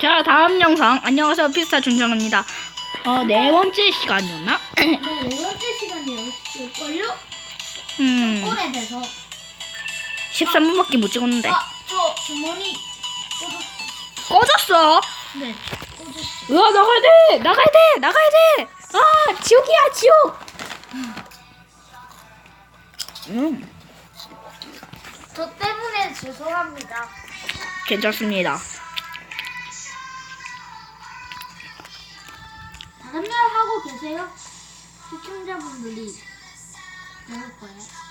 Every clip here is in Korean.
자, 다음 영상. 안녕하세요. 피스타 준정입니다. 어, 네 번째 시간이었나? 네 번째 시간이었을걸요? 음, 오래돼서 13분밖에 못 찍었는데. 아, 저 주머니. 꺼졌어! 네, 꽂았어 으아, 나가야 돼! 나가야 돼! 나가야 돼! 아, 지옥이야, 지옥! 음, 저 때문에 죄송합니다 괜찮습니다. 계세요? 시청자분들이 모를 거예요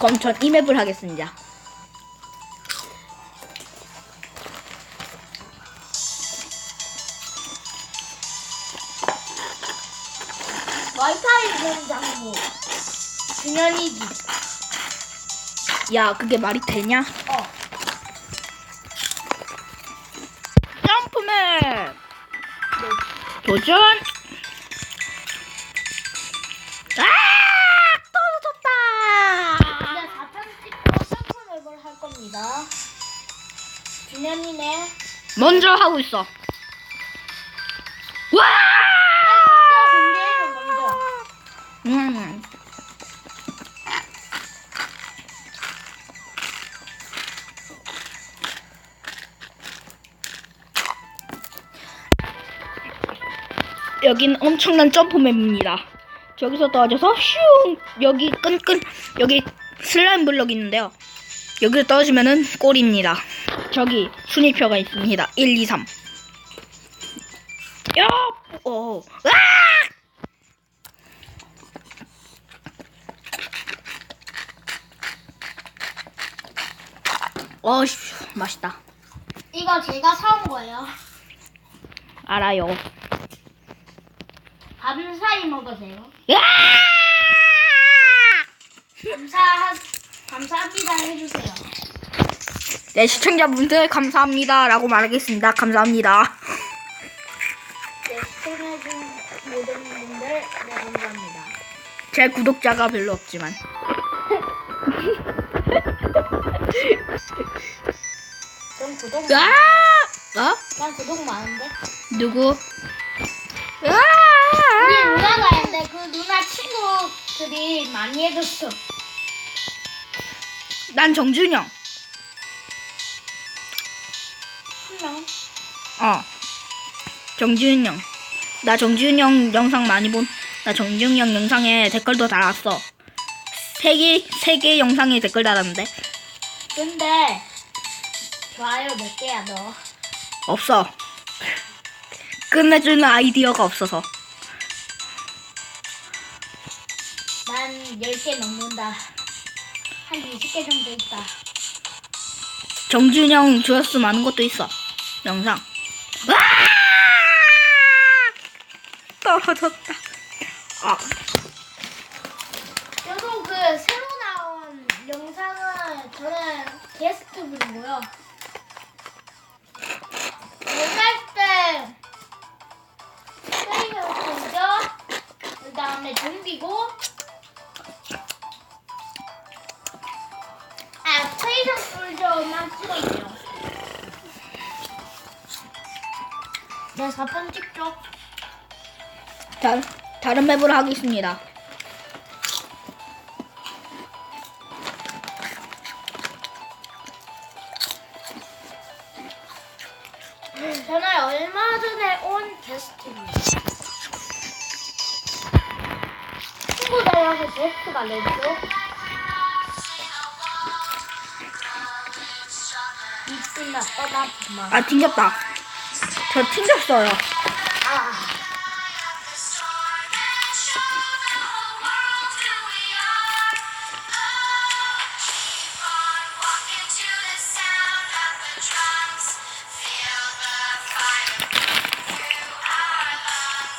그럼 전 이맵을 하겠습니다. 와이파이 공장이 준현이지 야, 그게 말이 되냐? 어 점프맨! 도전! 아! 떨어졌다! 이제 4편 찍고 샴푸맵을 할 겁니다 준현이네 먼저 하고 있어. 여긴 엄청난 점프맵입니다. 저기서 떨어져서 슝 여기 끈끈 여기 슬라임 블럭이 있는데요. 여기서 떨어지면은 골입니다. 저기 순위표가 있습니다. 1, 2, 3. 야! 오. 아! 어씨 맛있다. 이거 제가 사온 거예요 알아요. 밤사이 먹으세요 야! 감사 감사합니다 해주세요. 네 시청자분들 감사합니다라고 말하겠습니다. 감사합니다. 네, 시청해준 모든 분들 네 감사합니다. 제 구독자가 별로 없지만. 전 구독 야! 많- 어? 난 구독 많은데. 누구? 야! 누나가 했는데 그 누나 친구들이 많이 해줬어. 난 정준영. 한 명. 어. 정준영. 나 정준영 영상 많이 본. 나 정준영 영상에 댓글도 달았어. 세 개, 세 개 영상에 댓글 달았는데. 근데 좋아요 몇 개야 너? 없어. 끝내주는 아이디어가 없어서. 10개 넘는다. 한 20개 정도 있다. 정준영 조회수 많은 것도 있어. 영상. 와! 떨어졌다. 아, 저도 그 새로 나온 영상은 저는 게스트 분이고요. 아 플레이어 솔저만 찍었네요. 네, 4편 찍죠. 다, 다른 맵으로 하겠습니다. 저는 얼마 전에 온 게스트입니다. 친구들하고 게스트가 내죠. 아, 튕겼다. 저 튕겼어요. 아.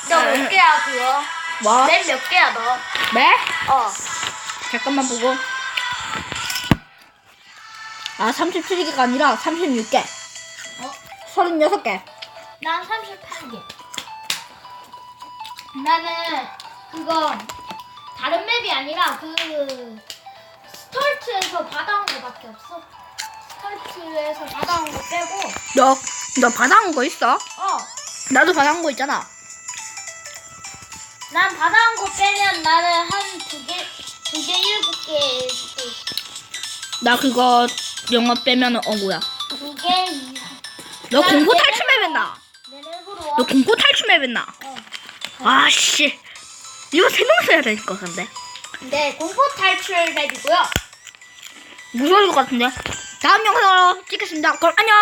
너몇 개야 그거? 뭐? 랩몇 개야 너? 네? 어. 잠깐만 보고. 아 37개가 아니라 36개 어? 36개 난 38개. 나는 그거 다른 맵이 아니라 그 스털트에서 받아온 거밖에 없어. 스털트에서 받아온 거 빼고 너, 너 받아온 거 있어? 어. 나도 받아온 거 있잖아 난 받아온 거 빼면 나는 한 두 개, 두 개, 일곱 개. 나 그거 영어 빼면 어 이상. 너나 공포 내 탈출맵했나? 내 랩으로 와. 너 공포 탈출맵했나? 어. 아씨 이거 세명 써야 될 것 같은데 네, 공포 탈출 맵이고요. 무서울 것 같은데 다음 영상으로 찍겠습니다 그럼 안녕